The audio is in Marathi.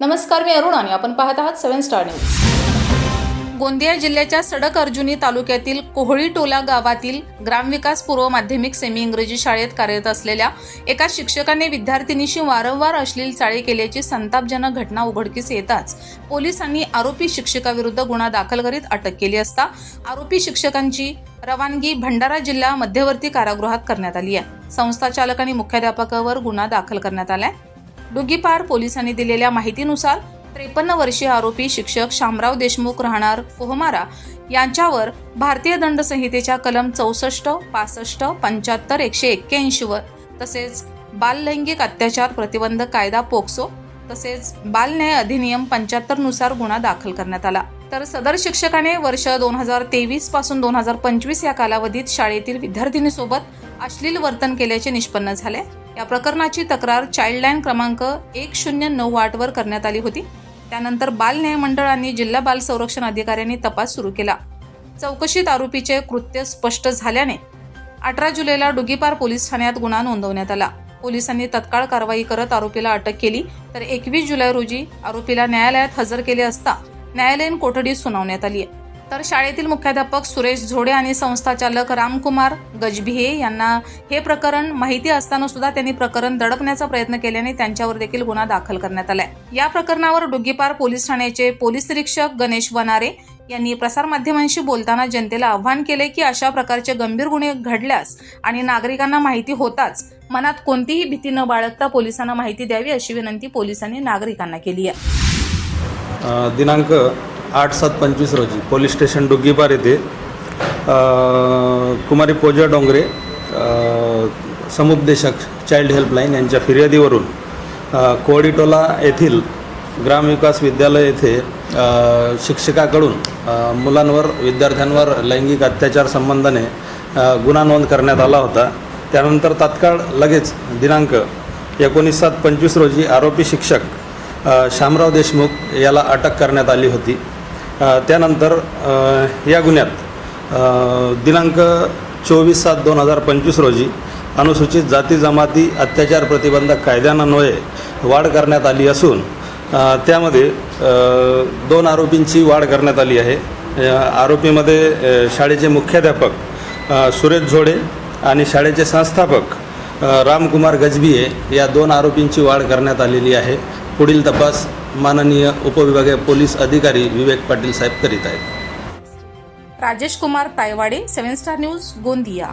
नमस्कार मी अरुण आणि आपण पाहत आहात सेव्हन स्टार न्यूज. गोंदिया जिल्ह्याच्या सडक अर्जुनी तालुक्यातील कोहळी टोला गावातील ग्रामविकास पूर्व माध्यमिक सेमी इंग्रजी शाळेत कार्यरत असलेल्या एका शिक्षकाने विद्यार्थिनीशी वारंवार अश्लील चाळे केल्याची संतापजनक घटना उघडकीस येताच पोलिसांनी आरोपी शिक्षकाविरुद्ध गुन्हा दाखल करीत अटक केली असता आरोपी शिक्षकांची रवानगी भंडारा जिल्हा मध्यवर्ती कारागृहात करण्यात आली आहे. संस्था चालक आणि मुख्याध्यापकावर गुन्हा दाखल करण्यात आलाय. डुगीपार पोलिसांनी दिलेल्या माहितीनुसार त्रेपन्न वर्षीय आरोपी शिक्षक शामराव देशमुख राहणार कोहमारा यांच्यावर भारतीय दंड संहितेच्या कलम चौसष्ट पासष्ट पंच्याहत्तर एकशे एक्क्याऐंशी वर तसेच बाललैंगिक अत्याचार प्रतिबंध कायदा पोक्सो तसेच बालन्याय अधिनियम पंच्याहत्तरनुसार गुन्हा दाखल करण्यात आला. तर सदर शिक्षकाने वर्ष दोन हजार तेवीसपासून दोन हजार पंचवीस या कालावधीत शाळेतील विद्यार्थिनीसोबत अश्लील वर्तन केल्याचे निष्पन्न झाले. या प्रकरणाची तक्रार चाइल्डलाईन क्रमांक एक शून्य नऊ आठवर करण्यात आली होती. त्यानंतर बाल न्याय मंडळ आणि जिल्हा बाल संरक्षण अधिकाऱ्यांनी तपास सुरू केला. चौकशीत आरोपीचे कृत्य स्पष्ट झाल्याने अठरा जुलैला डुगीपार पोलीस ठाण्यात गुन्हा नोंदवण्यात आला. पोलिसांनी तत्काळ कारवाई करत आरोपीला अटक केली तर एकवीस जुलै रोजी आरोपीला न्यायालयात हजर केले असता न्यायालयीन कोठडी सुनावण्यात आली आहे तर शाळेतील मुख्याध्यापक सुरेश झोडे आणि संस्थाचालक रामकुमार गजभिये यांना हे प्रकरण माहिती असताना सुद्धा त्यांनी प्रकरण दडपण्याचा प्रयत्न केल्याने त्यांच्यावर देखील गुन्हा दाखल करण्यात आलाय. या प्रकरणावर डुग्गीपार पोलीस ठाण्याचे पोलीस निरीक्षक गणेश वनारे यांनी प्रसारमाध्यमांशी बोलताना जनतेला आव्हान केले की अशा प्रकारचे गंभीर गुन्हे घडल्यास आणि नागरिकांना माहिती होताच मनात कोणतीही भीती न बाळगता पोलिसांना माहिती द्यावी अशी विनंती पोलिसांनी नागरिकांना केली आहे. दिनांक आठ सात पंचवीस रोजी पोलीस स्टेशन डुग्गीपार येथे कुमारी पूजा डोंगरे समुपदेशक चाइल्ड हेल्पलाईन यांच्या फिर्यादीवरून कोडीटोला येथील ग्रामविकास विद्यालय येथे शिक्षकाकडून मुलांवर विद्यार्थ्यांवर लैंगिक अत्याचार संबंधाने गुन्हा नोंद करण्यात आला होता. त्यानंतर तात्काळ लगेच दिनांक एकोणीस सात पंचवीस रोजी आरोपी शिक्षक शामराव देशमुख याला अटक करण्यात आली होती. त्यानंतर या गुन्ह्यात दिनांक चोवीस सात दोन हजार पंचवीस रोजी अनुसूचित जाती जमाती अत्याचार प्रतिबंधक कायद्यान्वये वाढ करण्यात आली असून त्यामध्ये दोन आरोपींची वाढ करण्यात आली आहे. आरोपीमध्ये शाळेचे मुख्याध्यापक सुरेश झोडे आणि शाळेचे संस्थापक रामकुमार गजबिये या दोन आरोपींची वाढ करण्यात आलेली आहे. पुढील तपास माननीय उपविभागीय पोलीस अधिकारी विवेक पाटील साहेब करीत आहेत. Rajesh Kumar Taywade seven star news Gondia.